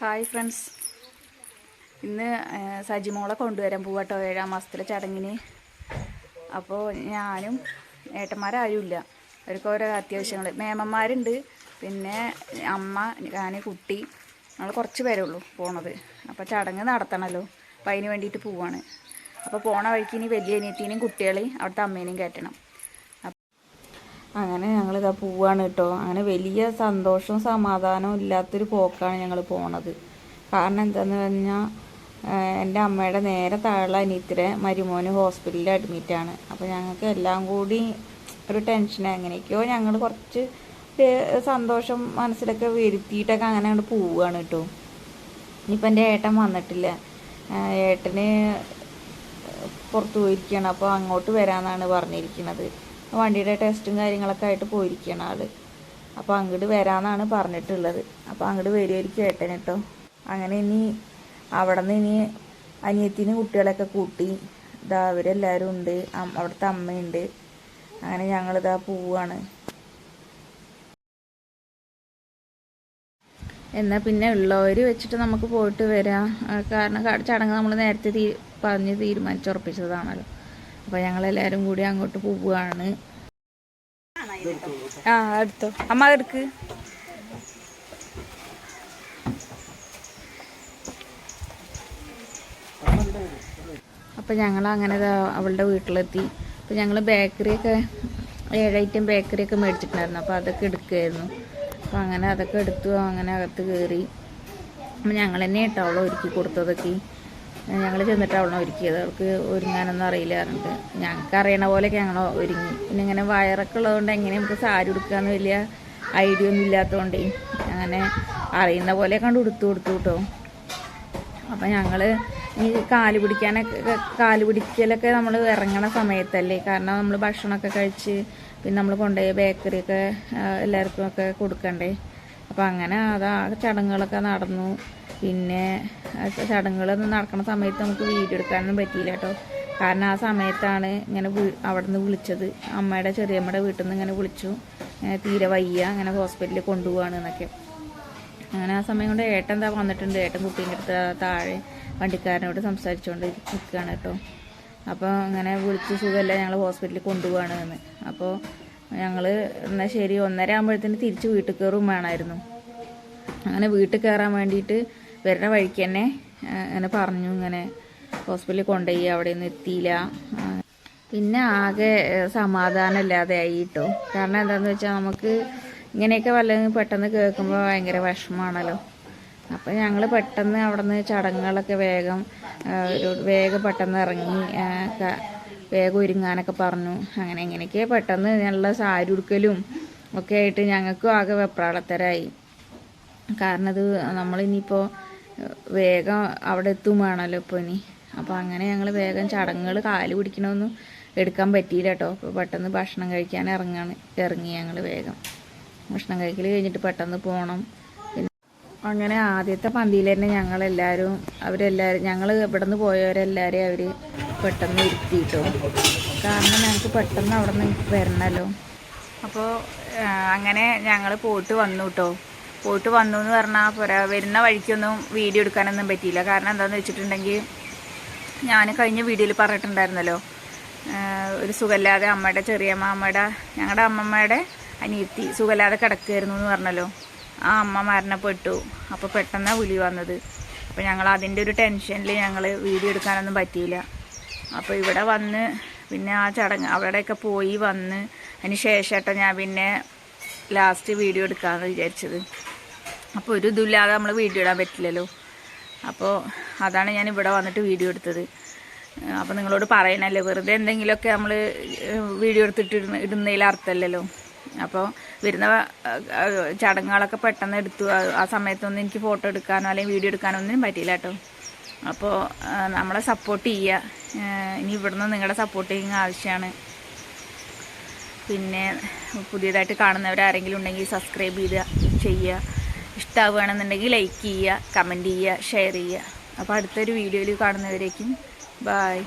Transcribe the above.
Hi friends. ഇന്ന് സജിമോളെ കൊണ്ടുവരാൻ പോവാട്ടോ ഏഴാം മാസത്തിലെ ചടങ്ങിന്. അപ്പോൾ ഞാനും ഏട്ടന്മാരാരുമില്ല. അവർക്ക് ഓരോ അത്യാവശ്യങ്ങൾ മേമന്മാരുണ്ട്. പിന്നെ അമ്മ ഞാൻ കുട്ടി ഞങ്ങൾ കുറച്ച് പേരേ ഉള്ളൂ പോണത്. അപ്പോൾ ചടങ്ങ് നടത്തണമല്ലോ അപ്പോൾ അതിന് വേണ്ടിയിട്ട് പോവാണ്. അപ്പോൾ പോണ വഴിക്ക് ഇനി വലിയ അനിയത്തിനെയും കുട്ടികളെയും അവിടുത്തെ അമ്മേനെയും കയറ്റണം. അങ്ങനെ ഞങ്ങളിതാ പോവാണ് കേട്ടോ. അങ്ങനെ വലിയ സന്തോഷവും സമാധാനവും ഇല്ലാത്തൊരു പോക്കാണ് ഞങ്ങൾ പോണത്. കാരണം എന്താന്ന് പറഞ്ഞാൽ എന്റെ അമ്മയുടെ നേരെ താഴെ അനിയത്തിരെ മരുമോന് ഹോസ്പിറ്റലിൽ അഡ്മിറ്റാണ് അപ്പോൾ ഞങ്ങൾക്ക് എല്ലാം കൂടി ഒരു ടെൻഷൻ എങ്ങനെയൊക്കെയോ ഞങ്ങൾ കുറച്ച് സന്തോഷം മനസ്സിലൊക്കെ വരുത്തിയിട്ടൊക്കെ അങ്ങനെ അങ്ങോട്ട് പോവുകയാണ് കേട്ടോ. ഇനിയിപ്പോൾ എന്റെ ഏട്ടൻ വന്നിട്ടില്ല. ഏട്ടന് പുറത്തു പോയിരിക്കുകയാണ്. അപ്പോൾ അങ്ങോട്ട് വരാമെന്നാണ് പറഞ്ഞിരിക്കുന്നത്. വണ്ടിയുടെ ടെസ്റ്റും കാര്യങ്ങളൊക്കെ ആയിട്ട് പോയിരിക്കുകയാണ് ആൾ. അപ്പോൾ അങ്ങോട്ട് വരാമെന്നാണ് പറഞ്ഞിട്ടുള്ളത്. അപ്പോൾ അങ്ങോട്ട് വരുമായിരിക്കും ഏട്ടൻ കേട്ടോ അങ്ങനെ ഇനി അവിടെ നിന്ന് ഇനി അനിയത്തിന് കുട്ടികളെയൊക്കെ കൂട്ടി ഇതാ അവരെല്ലാവരും ഉണ്ട് അവിടുത്തെ അമ്മയുണ്ട്. അങ്ങനെ ഞങ്ങളിതാ പോവാണ്. എന്നാൽ പിന്നെ ഉള്ളവർ വെച്ചിട്ട് നമുക്ക് പോയിട്ട് വരാം. കാരണം ചടങ്ങ് നമ്മൾ നേരത്തെ തീ പറഞ്ഞ് തീരുമാനിച്ചുറപ്പിച്ചതാണല്ലോ അപ്പോൾ എല്ലാരും കൂടി അങ്ങോട്ട് പോവുകയാണ്. ആ എടുത്തോ. അമ്മ എടുക്ക്. അപ്പം ഞങ്ങൾ അങ്ങനെ അവളുടെ വീട്ടിലെത്തി. അപ്പം ഞങ്ങൾ ബേക്കറിയൊക്കെ ഏഴ് ഐറ്റം ബേക്കറിയൊക്കെ മേടിച്ചിട്ടുണ്ടായിരുന്നു. അപ്പോൾ അതൊക്കെ എടുക്കുമായിരുന്നു അപ്പോൾ അങ്ങനെ അതൊക്കെ എടുത്തു അങ്ങനെ അകത്ത് കയറി അപ്പം ഞങ്ങൾ തന്നെ കേട്ടോ അവളെ ഒരുക്കി കൊടുത്തതൊക്കെ. ഞങ്ങൾ ചെന്നിട്ട് അവളെ ഒരുക്കിയത് അവൾക്ക് ഒരുങ്ങാനൊന്നും അറിയില്ല പറഞ്ഞിട്ട്. ഞങ്ങൾക്ക് അറിയണ പോലെയൊക്കെ ഞങ്ങൾ ഒരുങ്ങി. പിന്നെ ഇങ്ങനെ വയറൊക്കെ ഉള്ളതുകൊണ്ട് എങ്ങനെ നമുക്ക് സാരി ഉടുക്കാന്ന് വലിയ ഐഡിയ ഒന്നും ഇല്ലാത്തതുകൊണ്ടേ അങ്ങനെ അറിയുന്ന പോലെ കണ്ട് ഉടുത്തു കൊടുത്തു കേട്ടോ അപ്പം ഞങ്ങൾ ഈ കാൽ പിടിക്കാനൊക്കെ കാൽ പിടിക്കലൊക്കെ നമ്മൾ ഇറങ്ങണ സമയത്തല്ലേ? കാരണം നമ്മൾ ഭക്ഷണമൊക്കെ കഴിച്ച് പിന്നെ നമ്മൾ കൊണ്ടുപോയി ബേക്കറിയൊക്കെ എല്ലാവർക്കും ഒക്കെ കൊടുക്കണ്ടേ? അപ്പം അങ്ങനെ അതാ ചടങ്ങുകളൊക്കെ നടന്നു. പിന്നെ ചടങ്ങുകളൊന്നും നടക്കുന്ന സമയത്ത് നമുക്ക് വീഡിയോ എടുക്കാനൊന്നും പറ്റിയില്ല കേട്ടോ. കാരണം ആ സമയത്താണ് ഇങ്ങനെ അവിടെ നിന്ന് വിളിച്ചത്. അമ്മയുടെ ചെറിയമ്മയുടെ വീട്ടിൽ നിന്ന് ഇങ്ങനെ വിളിച്ചു. തീരെ വയ്യ അങ്ങനെ ഹോസ്പിറ്റലിൽ കൊണ്ടുപോവാണ് എന്നൊക്കെ. അങ്ങനെ ആ സമയം കൊണ്ട് ഏട്ടൻ എന്താ വന്നിട്ടുണ്ട്. ഏട്ടൻ കുട്ടീന്റെ അടുത്ത് താഴെ വണ്ടിക്കാരനോട് സംസാരിച്ചുകൊണ്ട് നിൽക്കുകയാണ് കേട്ടോ. അപ്പോൾ അങ്ങനെ വിളിച്ച് സുഖമല്ല ഞങ്ങൾ ഹോസ്പിറ്റലിൽ കൊണ്ടുപോവാണ് എന്ന്. അപ്പോൾ ഞങ്ങൾ എന്നാൽ ശരി ഒന്നര ആകുമ്പോഴത്തേന് തിരിച്ച് വീട്ടിൽ കയറും വേണമായിരുന്നു. അങ്ങനെ വീട്ടിൽ കയറാൻ വേണ്ടിയിട്ട് വരുന്ന വഴിക്ക് തന്നെ അങ്ങനെ പറഞ്ഞു ഇങ്ങനെ ഹോസ്പിറ്റലിൽ കൊണ്ടുപോയി അവിടെ എത്തിയില്ല. പിന്നെ ആകെ സമാധാനമില്ലാതെ ആയി കേട്ടോ. കാരണം എന്താണെന്ന് വെച്ചാൽ നമുക്ക് ഇങ്ങനെയൊക്കെ വല്ലതും പെട്ടെന്ന് കേൾക്കുമ്പോൾ ഭയങ്കര വിഷമമാണല്ലോ. അപ്പം ഞങ്ങൾ പെട്ടെന്ന് അവിടെ നിന്ന് ചടങ്ങുകളൊക്കെ വേഗം വേഗം പെട്ടെന്ന് ഇറങ്ങി വേഗം ഒരുങ്ങാനൊക്കെ പറഞ്ഞു. അങ്ങനെ എങ്ങനെയൊക്കെ പെട്ടെന്ന് നല്ല സാരി ഉടുക്കലും ഒക്കെ ആയിട്ട് ഞങ്ങൾക്കും ആകെ വെപ്രാളത്തരായി. കാരണം ഇത് നമ്മളിനിയിപ്പോൾ വേഗം അവിടെ എത്തും വേണമല്ലോ ഇപ്പോൾ ഇനി. അപ്പോൾ അങ്ങനെ ഞങ്ങൾ വേഗം ചടങ്ങുകൾ കാൽ പിടിക്കണമൊന്നും എടുക്കാൻ പറ്റിയില്ല കേട്ടോ. അപ്പോൾ പെട്ടെന്ന് ഭക്ഷണം കഴിക്കാൻ ഇറങ്ങാണ്. ഇറങ്ങി ഞങ്ങൾ വേഗം. ഭക്ഷണം കഴിക്കൽ കഴിഞ്ഞിട്ട് പെട്ടെന്ന് പോകണം അങ്ങനെ ആദ്യത്തെ പന്തിയിൽ തന്നെ ഞങ്ങളെല്ലാവരും അവരെല്ലാവരും ഞങ്ങൾ ഇവിടെ നിന്ന് പോയവരെല്ലാവരെയും അവർ പെട്ടെന്ന് ഇരുത്തിയിട്ടോ. കാരണം ഞങ്ങൾക്ക് പെട്ടെന്ന് അവിടെ നിന്ന് വരണമല്ലോ അപ്പോൾ അങ്ങനെ ഞങ്ങൾ പോയിട്ട് വന്നു കേട്ടോ പോയിട്ട് വന്നു എന്ന് പറഞ്ഞാൽ പോരാ വരുന്ന വഴിക്കൊന്നും വീഡിയോ എടുക്കാനൊന്നും പറ്റിയില്ല. കാരണം എന്താണെന്ന് വെച്ചിട്ടുണ്ടെങ്കിൽ ഞാൻ കഴിഞ്ഞ വീഡിയോയിൽ പറഞ്ഞിട്ടുണ്ടായിരുന്നല്ലോ ഒരു സുഖമില്ലാതെ അമ്മയുടെ ചെറിയ അമ്മയുടെ ഞങ്ങളുടെ അമ്മമ്മയുടെ അനിയത്തി സുഖമില്ലാതെ കിടക്കുകയായിരുന്നു എന്ന് പറഞ്ഞല്ലോ. ആ അമ്മ മരണപ്പെട്ടു. അപ്പോൾ പെട്ടെന്നാണ് വിളി വന്നത്. അപ്പോൾ ഞങ്ങൾ അതിന്റെ ഒരു ടെൻഷനിൽ ഞങ്ങൾ വീഡിയോ എടുക്കാനൊന്നും പറ്റിയില്ല. അപ്പോൾ ഇവിടെ വന്ന് പിന്നെ ആ ചടങ്ങ് അവിടെയൊക്കെ പോയി വന്ന് അതിന് ശേഷം കേട്ടോ ഞാൻ പിന്നെ ലാസ്റ്റ് വീഡിയോ എടുക്കാമെന്ന് വിചാരിച്ചത്. അപ്പോൾ ഒരു ഇതില്ലാതെ നമ്മൾ വീഡിയോ ഇടാൻ പറ്റില്ലല്ലോ. അപ്പോൾ അതാണ് ഞാൻ ഇവിടെ വന്നിട്ട് വീഡിയോ എടുത്തത്. അപ്പോൾ നിങ്ങളോട് പറയണല്ലേ വെറുതെ എന്തെങ്കിലുമൊക്കെ നമ്മൾ വീഡിയോ എടുത്തിട്ട് ഇടുന്ന- ഇടുന്നതിൽ അർത്ഥമല്ലല്ലോ. അപ്പോൾ വരുന്ന ചടങ്ങുകളൊക്കെ പെട്ടെന്ന് എടുത്തു ആ സമയത്തൊന്നും എനിക്ക് ഫോട്ടോ എടുക്കാനോ അല്ലെങ്കിൽ വീഡിയോ എടുക്കാനോ ഒന്നും പറ്റിയില്ല കേട്ടോ. അപ്പോൾ നമ്മളെ സപ്പോർട്ട് ചെയ്യുക ഇനി ഇവിടുന്ന് നിങ്ങളുടെ സപ്പോർട്ടിങ് ആവശ്യമാണ് പിന്നെ പുതിയതായിട്ട് കാണുന്നവരാരെങ്കിലും ഉണ്ടെങ്കിൽ സബ്സ്ക്രൈബ് ചെയ്ത് ചെയ്യുക ഇഷ്ടമാവുകയാണെന്നുണ്ടെങ്കിൽ ലൈക്ക് ചെയ്യുക കമന്റ് ചെയ്യുക ഷെയർ ചെയ്യുക അപ്പോൾ അടുത്തൊരു വീഡിയോയിൽ കാണുന്നവരേക്കും ബായ്